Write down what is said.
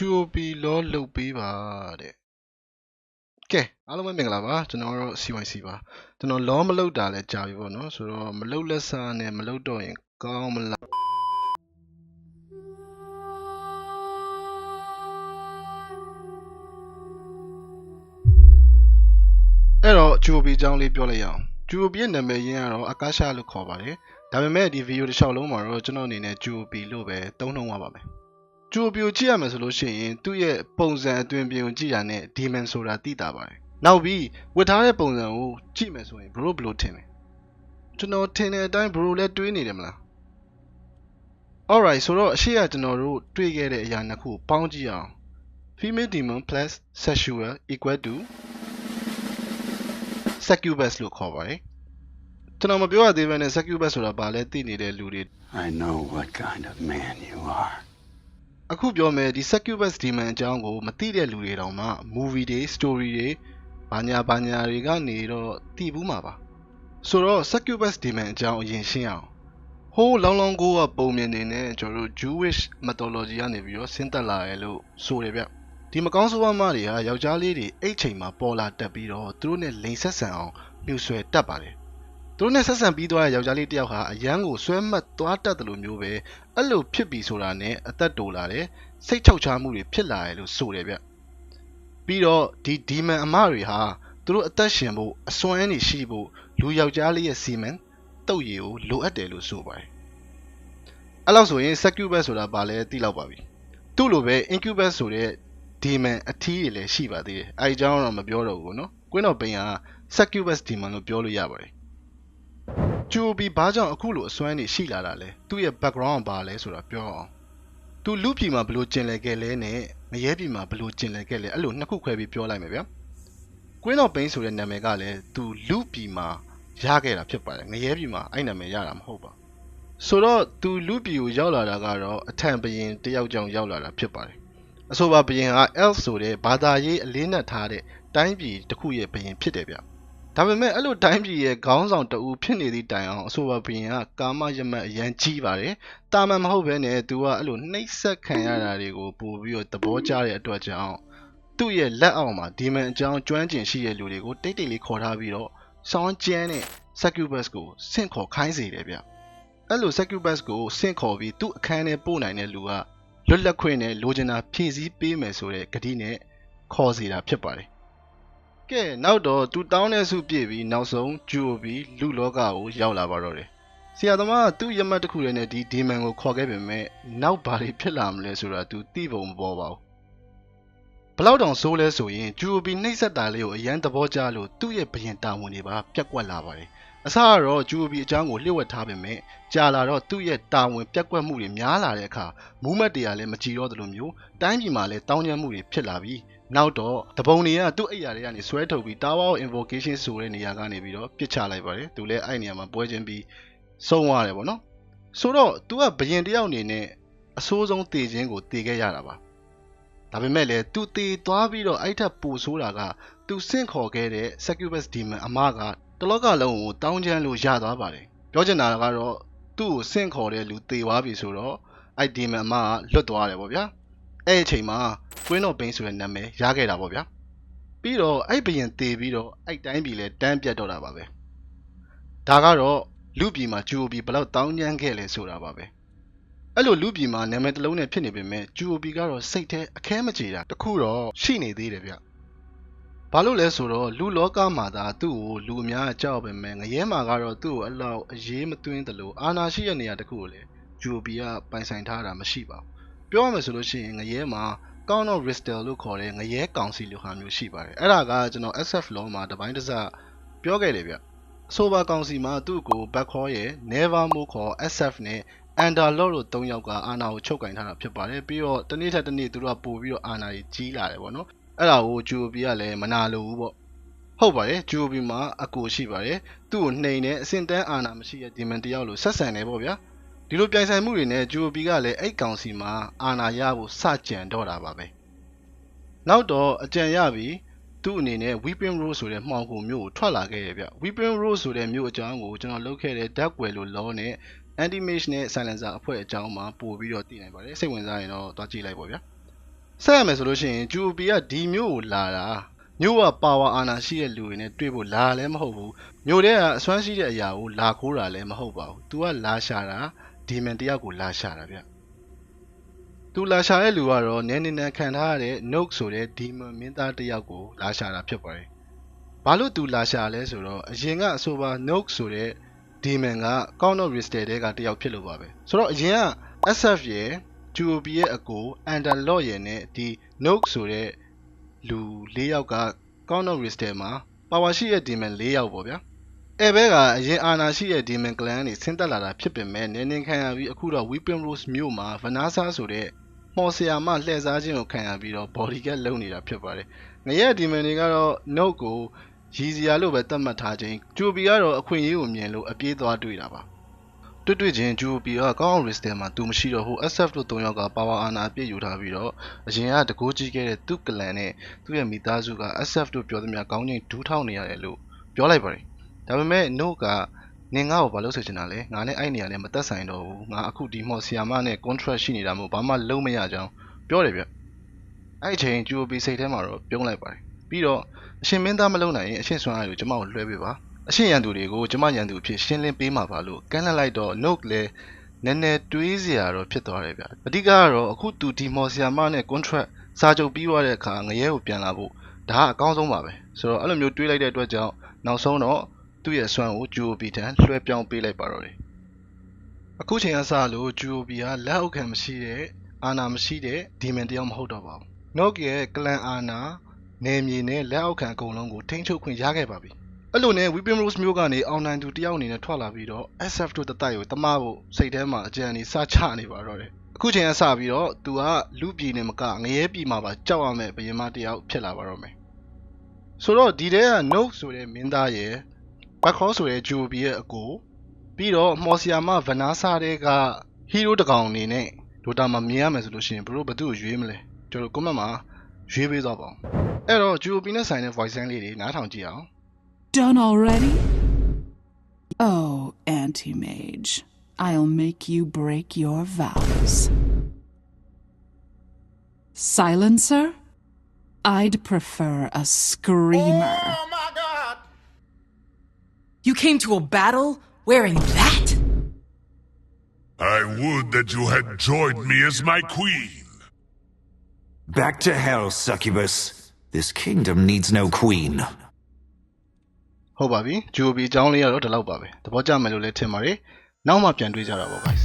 QOP လောလုတ်ပေးပါတဲ့ကဲအားလုံးပဲမင်္ဂလာပါကျွန်တော်တို့ CYC ပါကျွန်တော်လောမလုတ်တာလဲကြာပြီပေါ့နော်ဆိုတော့မလုတ်လက်စားနဲ့မလုတ်တော့ရင်ကောင်းမလားအဲ့တော့ QOP အကြောင်းလေးပြောလိုက်ရအောင် QOP ရဲ့နာမည်ရင်းကတော့အကာရှာလို့ခေါ်ပါတယ်ဒါပေမဲ့ဒီဗီဒီယိုတစ်လျှောက်လုံးမှာတော့ကျွန်တော်အနေနဲ့ QOP လို့ပဲသုံးနှုန်းရပါမယ် ကြိုပြိုကြည့်ရမယ်ဆိုလို့ရှိရင်သူ့ရဲ့ပုံစံအတွင်ပြင်ကိုကြည့်ရတဲ့ demon ဆိုတာသိတာပါတယ်။နောက်ပြီးဝတ်ထားတဲ့ပုံစံကိုကြည့်မယ်ဆိုရင် bro ဘယ်လိုထင်လဲ။ကျွန်တော်ထင်တဲ့အတိုင်း bro လည်းတွေးနေတယ်မလား။ Alright ဆိုတော့အရှိကကျွန်တော်တို့တွေးခဲ့တဲ့အရာနှစ်ခုကိုပေါင်းကြည့်အောင်။ female demon plus sexual equal to succubus လို့ခေါ်ပါတယ်။ကျွန်တော်မပြောရသေးဘဲနဲ့ succubus ဆိုတာဘာလဲသိနေတဲ့လူတွေ I know what kind of man you are. အခုပြောမယ်ဒီ succubus demon အကြောင်းကိုမသိတဲ့လူတွေတောင်မှ movie တွေ story တွေဘာညာဘာညာတွေကနေတော့သိဘူးမှာပါဆိုတော့ succubus demon အကြောင်းအရင်ရှင်းအောင်ဟိုးလောင်းလောင်းကိုကပုံမြင်နေတဲ့ကျွန်တော်တို့ Jewish mythology ကနေပြီးတော့ဆင်းသက်လာတယ်လို့ဆိုတယ်ဗျဒီမကောင်းဆိုးဝါးမတွေဟာယောက်ျားလေးတွေအဲ့ချိန်မှာပေါ်လာတက်ပြီးတော့သူတို့နဲ့လိန်ဆက်ဆံအောင်မြှူဆွဲတက်ပါတယ် သူတို့နဲ့ဆက်ဆံပြီးသွားတဲ့ယောက်ျားလေးတစ်ယောက်ဟာအရန်ကိုဆွဲမှတ်သွားတတ်တယ်လို့မျိုးပဲအဲ့လိုဖြစ်ပြီးဆိုတာနဲ့အသက်တိုလာတယ်စိတ်ချုပ်ချမှုတွေဖြစ်လာတယ်လို့ဆိုတယ်ဗျပြီးတော့ဒီဒီမန်အမတွေဟာသူတို့အသက်ရှင်ဖို့အစွမ်းနေရှိဖို့လူယောက်ျားလေးရဲ့စီမံတုတ်ရည်ကိုလိုအပ်တယ်လို့ဆိုပါတယ်အဲ့လောက်ဆိုရင် succubus ဆိုတာဘာလဲသိလောက်ပါပြီသူ့လိုပဲ incubus ဆိုတဲ့ဒီမန်အထီးတွေလည်းရှိပါသေးတယ်အဲအကြောင်းတော့မပြောတော့ဘူးเนาะကွင်းတော်ပိန်က succubus demon လို့ပြောလို့ရပါတယ် ကျူဘီဘာကြောင့်အခုလိုအစွမ်းနေရှိလာတာလဲသူ့ရဲ့ background ကဘာလဲဆိုတာပြောအောင်သူလူပြည်မှာဘလို့ကျင်လည်ခဲ့လဲနဲ့မရဲပြည်မှာဘလို့ကျင်လည်ခဲ့လဲအဲ့လိုနှစ်ခုခွဲပြီးပြောလိုက်မယ်ဗျာကွင်းတော်ပိန်ဆိုတဲ့နာမည်ကလည်းသူလူပြည်မှာရခဲ့တာဖြစ်ပါတယ်ငရဲပြည်မှာအဲ့နာမည်ရတာမဟုတ်ပါဆိုတော့သူလူပြည်ကိုရောက်လာတာကတော့အထံဘရင်တယောက်ကြောင့်ရောက်လာတာဖြစ်ပါတယ်အဆိုပါဘရင်က elf ဆိုတဲ့ဘာသာရေးအလေးနက်ထားတဲ့တိုင်းပြည်တစ်ခုရဲ့ဘရင်ဖြစ်တယ်ဗျ ဒါပေမဲ့အဲ့လိုတိုင်းပြည်ရဲ့ခေါင်းဆောင်တအူဖြစ်နေသည့်တိုင်အောင်အဆိုပါဘရင်ကကာမယမတ်အရန်ကြီးပါတယ်တာမန်မဟုတ်ဘဲနဲ့သူကအဲ့လိုနှိပ်စက်ခံရတာတွေကိုပို့ပြီးတော့သဘောကျတဲ့အတွက်ကြောင့်သူ့ရဲ့လက်အောက်မှာဒီမန်အကြောင်းကျွမ်းကျင်ရှိတဲ့လူတွေကိုတိတ်တိတ်လေးခေါ်ထားပြီးတော့စောင်းကျန်းတဲ့ succubus ကိုဆင့်ခေါ်ခိုင်းစေတယ်ဗျအဲ့လို succubus ကိုဆင့်ခေါ်ပြီးသူ့အခန်းထဲပို့နိုင်တဲ့လူကလွတ်လပ်ခွင့်နဲ့လိုချင်တာဖြည့်ဆည်းပေးမယ်ဆိုတဲ့ကတိနဲ့ခေါ်စီတာဖြစ်ပါတယ် ကဲနောက်တော့သူတောင်းတဲ့စုပြည့်ပြီးနောက်ဆုံးဂျူအိုပြီးလူလောကကိုရောက်လာပါတော့တယ်ဆရာသမားကသူ့ရမတ်တစ်ခုတည်းနဲ့ဒီဒီမန်ကိုခေါ်ခဲ့ပေမဲ့နောက်ဘာတွေဖြစ်လာမလဲဆိုတာသူသိပုံမပေါ်ပါဘူးဘလောက်တောင်ဆိုးလဲဆိုရင်ဂျူအိုပြီးနှိမ့်ဆက်တာလေးကိုအရန်သဘောကျလို့သူ့ရဲ့ဘရင်တာဝန်တွေပါပြက်ကွက်လာပါတယ် အစကတော့ဂျူအိုပြီးအကြောင်းကိုလျှို့ဝှက်ထားပေမဲ့ကြာလာတော့သူ့ရဲ့တာဝန်ပြက်ကွက်မှုတွေများလာတဲ့အခါမူးမတ်တွေကလည်းမကြည်တော့သလိုမျိုးတိုင်းပြည်မှာလည်းတောင်းကျမ်းမှုတွေဖြစ်လာပြီးနောက်တော့တပုံတွေကသူ့အိယာတွေကနေဆွဲထုတ်ပြီး Tower of Invocation ဆိုတဲ့နေရာကနေပြီးတော့ပစ်ချလိုက်ပါတယ်သူလည်းအဲ့နေရာမှာပွဲချင်းပြီးဆုံးသွားတယ်ပေါ့နော်ဆိုတော့ तू ကဘရင်တယောက်အနေနဲ့အဆိုးဆုံးတည်ခြင်းကိုတည်ခဲ့ရတာပါဒါပေမဲ့လည်း तू တည်သွားပြီးတော့အဲ့ထက်ပိုဆိုးတာက तू ဆင့်ခေါ်ခဲ့တဲ့ Succubus Demon အမက တလောကလုံးကိုတောင်းချမ်းလို့ရသွားပါတယ်ပြောချင်တာကတော့သူ့ကိုဆင့်ခေါ်တဲ့လူတည်သွားပြီဆိုတော့အဲ့ Demon အမကလွတ်သွားတယ်ပေါ့ဗျာအဲ့အချိန်မှာ Queen of Pain ဆိုတဲ့နာမည်ရခဲ့တာပေါ့ဗျာပြီးတော့အဲ့ဘရင်တည်ပြီးတော့အဲ့တိုင်းပြည်လဲတန်းပြတ်တော့တာပါပဲဒါကတော့လူပြည်မှာဂျူအိုဘီဘယ်လောက်တောင်းကျမ်းခဲ့လဲဆိုတာပါပဲအဲ့လိုလူပြည်မှာနာမည်တစ်လုံးနဲ့ဖြစ်နေပေမဲ့ဂျူအိုဘီကတော့စိတ်ထဲအခဲမကြေတာတခုတော့ရှိနေသေးတယ်ဗျ ဘာလို့လဲဆိုတော့လူလောကမှာသာသူ့ကိုလူအများကြောက်ပေမဲ့ငရဲမှာကတော့သူ့ကိုအလောက်အရေးမသွင်းသလိုအာနာရှိတဲ့နေရာတခုကိုလေဂျူအိုဘီကပိုင်ဆိုင်ထားတာမရှိပါဘူးပြောရမယ်ဆိုလို့ရှိရင်ငရဲမှာကောင်းတော့ Ristel လို့ခေါ်တဲ့ငရဲကောင်စီလိုဟာမျိုးရှိပါတယ်အဲ့ဒါကကျွန်တော် SF law မှာတပိုင်းတစ်စပြောခဲ့တယ်ဗျဆိုဘာကောင်စီမှာသူ့ကိုဘက်ခေါ်ရဲ့ Nevermore ခေါ် SF နဲ့ Underlord လို့၃ယောက်ကအာနာကိုချုပ်ကင်ထားတာဖြစ်ပါတယ်ပြီးတော့တနေ့ထက်တနေ့သူတို့ကပို့ပြီးတော့အာနာကြီးကြီးလာတယ်ပေါ့နော် အဲ့ဒါကိုဂျူဘီကလည်းမနာလိုဘူးပေါ့ဟုတ်ပါတယ်ဂျူဘီမှာအကူရှိပါတယ်သူ့ကိုနှိမ်နေအစင်တန်းအာနာမရှိတဲ့ဒီမန်တယောက်လို့ဆက်ဆံနေပေါ့ဗျာဒီလိုပြိုင်ဆိုင်မှုတွေနဲ့ဂျူဘီကလည်းအဲ့ကောင်စီမှာအာနာရဖို့စကြံတော့တာပါပဲနောက်တော့အကြံရပြီးသူ့အနေနဲ့ Weeping Rose ဆိုတဲ့မှောင်ခိုမျိုးကိုထွက်လာခဲ့ရဗျ Weeping Rose ဆိုတဲ့မျိုးအကြောင်းကိုကျွန်တော်လုပ်ခဲ့တဲ့ Dark Well လို့လောနဲ့ Anti-Mage နဲ့ Silencer အဖွဲ့အကြောင်းမှာပို့ပြီးတော့သိနိုင်ပါတယ်စိတ်ဝင်စားရင်တော့တွားကြည့်လိုက်ပါဗျာ ဆက်ရမယ်ဆိုလို့ရှိရင်ဂျူပီကဒီမျိုးကိုလာတာမျိုးကပါဝါအာဏာရှိတဲ့လူတွေနဲ့တွေ့ဖို့လာလည်းမဟုတ်ဘူးမျိုးတဲ့ကအစွမ်းရှိတဲ့အရာကိုလာခိုးတာလည်းမဟုတ်ပါဘူး तू ကလာရှာတာဒီမန်တယောက်ကိုလာရှာတာဗျသူလာရှာတဲ့လူကတော့နည်းနည်းနဲ့ခံထားရတဲ့ Noke ဆိုတဲ့ဒီမန်မင်းသားတယောက်ကိုလာရှာတာဖြစ်ပါတယ်ဘာလို့သူလာရှာလဲဆိုတော့အရင်ကအဆိုပါ Noke ဆိုတဲ့ဒီမန်က Count of Ristel တဲကတယောက်ဖြစ်လို့ပါပဲဆိုတော့အရင်က SF ရဲ့ GOP ရဲ့အကို Underlord ရဲ့နဲ့ဒီ Note ဆိုတဲ့လူ၄ယောက်က Count of Rister မှာပါဝါရှိတဲ့ Demon ၄ယောက်ပေါ့ဗျာ။အဲဘဲကအရင်အာနာရှိတဲ့ Demon Clan တွေဆင်းသက်လာတာဖြစ်ပေမဲ့နင်းနင်းခံရပြီးအခုတော့ Weapon Rose မြို့မှာ Vanessa ဆိုတဲ့မော်ဆရာမလှည့်စားခြင်းကိုခံရပြီးတော့ body guard လုပ်နေတာဖြစ်ပါတယ်။ငရဲ Demon တွေကတော့ Note ကိုရည်စရာလို့ပဲသတ်မှတ်ထားခြင်း GOP ကတော့အခွင့်အရေးကိုမြင်လို့အပြေးသွားတွေ့တာပါ။ တွေ့တွေ့ချင်း GOP ကကောင်းအောင် risk ထဲမှာသူမရှိတော့ဟို SF တို့၃ယောက်ကပါဝါအာဏာအပြည့်ယူထားပြီးတော့အရင်ကတကိုးကြီးခဲ့တဲ့သူ့ကလန်နဲ့သူ့ရဲ့မိသားစုက SF တို့ပြောသမျှကောင်းချင်းဒူးထောက်နေရတယ်လို့ပြောလိုက်ပါတယ်။ဒါပေမဲ့ Note ကနင်ငါ့ကိုဘာလို့ဆိုချင်တာလဲငါနဲ့အဲ့နေရာနဲ့မသက်ဆိုင်တော့ဘူးငါအခုဒီမော်ဆီယာမနဲ့ contract ရှိနေတာမို့ဘာမှလုံးမရကြောင်းပြောတယ်ဗျ။အဲ့ဒီအချိန် GOP စိတ်ထဲမှာတော့ပြုံးလိုက်ပါတယ်။ပြီးတော့အရှင်မင်းသားမလုံးနိုင်ရင်အရှင်ဆွမ်းအားကိုကျမကိုလွှဲပေးပါ။ အရှင်ရန်သူတွေကိုကျမရန်သူအဖြစ်ရှင်းလင်းပေးမှာပါလို့ကမ်းလှမ်းလိုက်တော့ Note လည်းနည်းနည်းတွေးစရာတော့ဖြစ်သွားတယ်ဗျ။အဓိကကတော့အခုသူဒီမော်ဆီယာမနဲ့ contract စာချုပ်ပြီးသွားတဲ့အခါငရဲကိုပြန်လာဖို့ဒါကအကောင်းဆုံးပါပဲ။ဆိုတော့အဲ့လိုမျိုးတွေးလိုက်တဲ့အတွက်ကြောင့်နောက်ဆုံးတော့သူ့ရဲ့အစွမ်းကို GOP ထံလွှဲပြောင်းပေးလိုက်ပါတော့တယ်။အခုချိန်ကစလို့ GOP ကလက်အောက်ခံမရှိတဲ့အာဏာမရှိတဲ့ဒီမန်တယောက်မဟုတ်တော့ပါဘူး။ Note ရဲ့ကလန်အာဏာနယ်မြေနဲ့လက်အောက်ခံအကုန်လုံးကိုထိန်းချုပ်ခွင့်ရခဲ့ပါပြီ။ အဲ့လိုနဲ့ Weeping Rose မျိုးကနေအောင်နိုင်သူတယောက်အနေနဲ့ထွက်လာပြီးတော့ SF တို့တတိုက်ကိုတမဖို့စိတ်ထဲမှာအကြံကြီးစချနေပါတော့တယ်။အခုချိန်ကစပြီးတော့သူကလူပြည်နဲ့မကငရဲပြည်မှာပါကြောက်ရမယ်ဘယင်မတယောက်ဖြစ်လာပါတော့မယ်။ဆိုတော့ဒီထဲက Note ဆိုတဲ့မင်းသားရဲ့ဘက်ခေါ်ဆိုတဲ့ GOP ရဲ့အကိုပြီးတော့မော်ဆီယာမဗနာဆာတဲ့ကဟီးရိုးတကောင်အနေနဲ့ဒိုတာမှာမြင်ရမယ်ဆိုလို့ရှိရင်ဘလို့ဘသူ့ကိုရွေးမလဲကျွန်တော် comment မှာရွေးပေးသွားပါဦးအဲ့တော့ GOP နဲ့ဆိုင်တဲ့ voice line လေးတွေနားထောင်ကြည့်အောင် Done already? Oh, Anti Mage, I'll make you break your vows. Silencer? I'd prefer a screamer. Oh my god! You came to a battle wearing that? I would that you had joined me as my queen. Back to hell, succubus. This kingdom needs no queen. ဟုတ်ပါပြီ GOP အကြောင်းလေးကတော့ဒီလောက်ပါပဲသဘောကျမယ်လို့လည်းထင်ပါတယ်နောက်မှပြန်တွေ့ကြတာပေါ့ guys